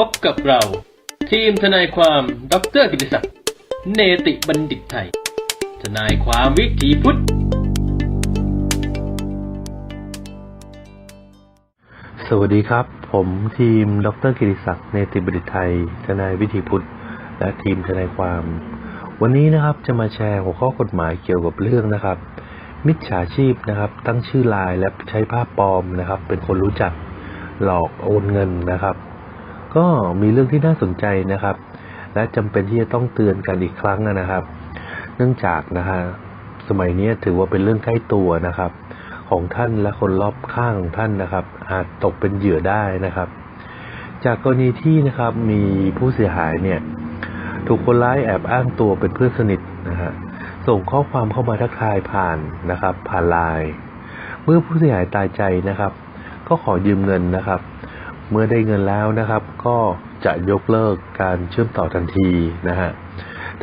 พบกับเรา ทีมทนายความดรกิติศักดิ์เนติบัณฑิตไทย ทนายความวิถีพุทธ สวัสดีครับ ผมทีมดรกิติศักดิ์เนติบัณฑิตไทย ทนายวิถีพุทธ และทีมทนายความ วันนี้นะครับจะมาแชร์หัวข้อกฎหมายเกี่ยวกับเรื่องนะครับ มิจฉาชีพนะครับ ตั้งชื่อไลน์และใช้ภาพปลอมนะครับ เป็นคนรู้จักหลอกโอนเงินนะครับ ก็มีเรื่องที่น่าสนใจนะครับ และจำเป็นที่จะต้องเตือนกันอีกครั้งนะครับ เนื่องจากนะฮะสมัยนี้ถือว่าเป็นเรื่องใกล้ตัวนะครับ ของท่านและคนรอบข้างของท่านนะครับ อาจตกเป็นเหยื่อได้นะครับ จากกรณีที่นะครับมีผู้เสียหายเนี่ยถูกคนร้ายแอบอ้างตัวเป็นเพื่อนสนิทนะฮะส่งข้อความเข้ามาทักทายผ่านนะครับ ผ่านไลน์เมื่อผู้เสียหายตายใจนะครับ ก็ขอยืมเงินนะครับ เมื่อได้เงินแล้วนะครับ ก็จะยกเลิกการเชื่อมต่อทันทีนะฮะ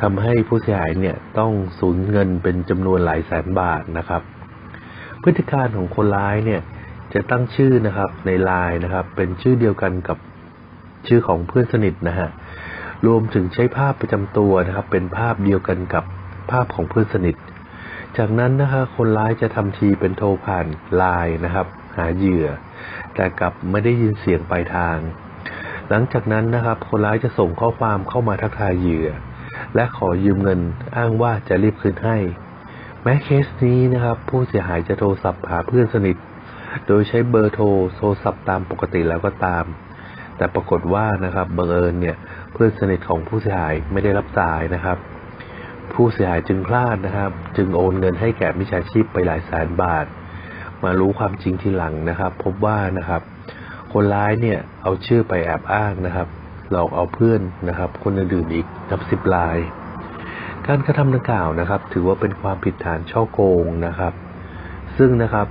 ทำให้ผู้เสียหายเนี่ยต้องสูญเงินเป็นจำนวนหลายแสนบาทนะครับ พฤติการของคนร้ายเนี่ยจะตั้งชื่อนะครับในไลน์นะครับ เป็นชื่อเดียวกันกับชื่อของเพื่อนสนิทนะฮะรวมถึงใช้ภาพประจำตัวนะครับ เป็นภาพเดียวกันกับภาพของเพื่อนสนิท จากนั้นนะคะคนร้ายจะทำทีเป็นโทรผ่านไลน์นะครับ หาเหยื่อ แต่กลับไม่ได้ยินเสียงปลายทาง หลังจากนั้นนะครับ คนร้ายจะส่งข้อความเข้ามาทักทายเหยื่อ และขอยืมเงินอ้างว่าจะรีบคืนให้ แม้เคสนี้นะครับ ผู้เสียหายจะโทรศัพท์หาเพื่อนสนิท โดยใช้เบอร์โทรโทรศัพท์ตามปกติแล้วก็ตาม แต่ปรากฏว่านะครับบังเอิญเนี่ยเพื่อนสนิทของผู้เสียหายไม่ได้รับสายนะครับผู้เสียหายจึงพลาดนะครับ จึงโอนเงินให้แก่มิจฉาชีพไปหลายแสนบาท มารู้ความจริงทีหลังนะครับ พบว่านะครับ คนร้ายเนี่ยเอาชื่อไปแอบอ้างนะครับ หลอกเอาเพื่อนนะครับ คนอื่นๆอีกนับสิบราย การกระทำดังกล่าวนะครับ ถือว่าเป็นความผิดฐานช่อโกงนะครับ ซึ่งนะครับ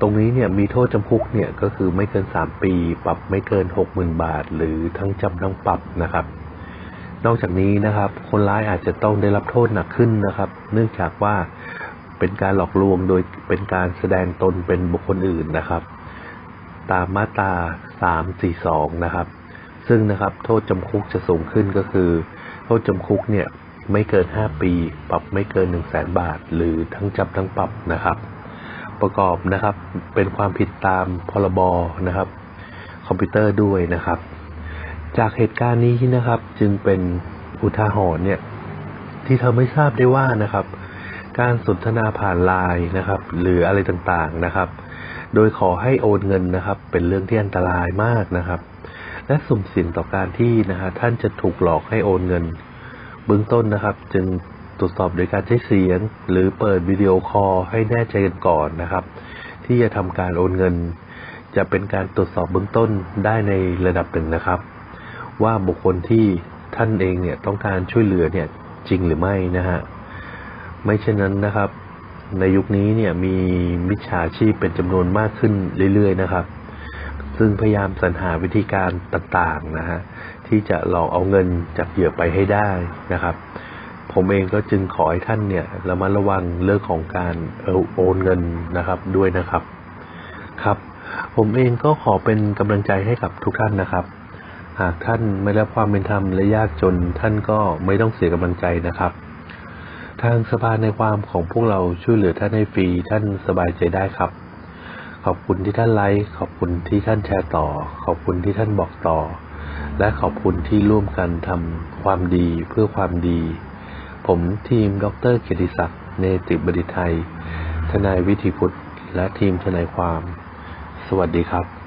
ตรงนี้เนี่ยมีโทษจำคุกเนี่ยก็คือไม่เกิน 3 ปี ปรับไม่เกิน 60,000 บาท หรือทั้งจำทั้งปรับนะครับนอกจากนี้นะครับ คนร้ายอาจจะต้องได้รับโทษหนักขึ้นนะครับ เนื่องจากว่า เป็นการหลอกลวงโดยเป็นการแสดงตนเป็นบุคคลอื่นนะครับ ตามมาตรา 342 นะครับ ซึ่งนะครับโทษจำคุกจะสูงขึ้นก็คือ โทษจำคุกเนี่ยไม่เกิน 5 ปี ปรับไม่เกิน 1 0 0 0 0แบาท หรือทั้งจำทั้งปรับนะครับ ประกอบนะครับเป็นความผิดตามพรบนะครับ คอมพิวเตอร์ด้วยนะครับ จากเหตุการณ์นี้นะครับจึงเป็นอุทาหรณ์เนี่ยที่ทำให้ทราบได้ว่านะครับ การสนทนาผ่านไลน์นะครับ หรืออะไรต่างๆนะครับ โดยขอให้โอนเงินนะครับ เป็นเรื่องที่อันตรายมากนะครับ และสุ่มเสี่ยงต่อการที่นะฮะท่านจะถูกหลอกให้โอนเงิน เบื้องต้นนะครับ จึงตรวจสอบโดยการใช้เสียง หรือเปิดวิดีโอคอลให้แน่ใจกันก่อนนะครับ ที่จะทำการโอนเงิน จะเป็นการตรวจสอบเบื้องต้นได้ในระดับหนึ่งนะครับ ว่าบุคคลที่ท่านเองเนี่ยต้องการช่วยเหลือเนี่ยจริงหรือไม่นะฮะ ไม่เช่นนั้นนะครับ ในยุคนี้เนี่ยมีมิจฉาชีพเป็นจำนวนมากขึ้นเรื่อยๆนะครับ ซึ่งพยายามสรรหาวิธีการต่างๆนะฮะที่จะหลอกเอาเงินจากเหยื่อไปให้ได้นะครับ ผมเองก็จึงขอให้ท่านเนี่ยระมัดระวังเรื่องของการเออโอนเงินนะครับด้วยนะครับครับ ผมเองก็ขอเป็นกำลังใจให้กับทุกท่านนะครับ หากท่านไม่ได้รับความเป็นธรรมและยากจนท่านก็ไม่ต้องเสียกำลังใจนะครับ ทางสภาในความของพวกเราช่วยเหลือท่านให้ฟรีท่านสบายใจได้ครับ ขอบคุณที่ท่านไลค์ขอบคุณที่ท่านแชร์ต่อ ขอบคุณที่ท่านบอกต่อ และขอบคุณที่ร่วมกันทำความดีเพื่อความดี ผมทีมดรเกียรติศักดิ์เนติบดิไทย ทนายวิธีพุทธและทีมทนายความ สวัสดีครับ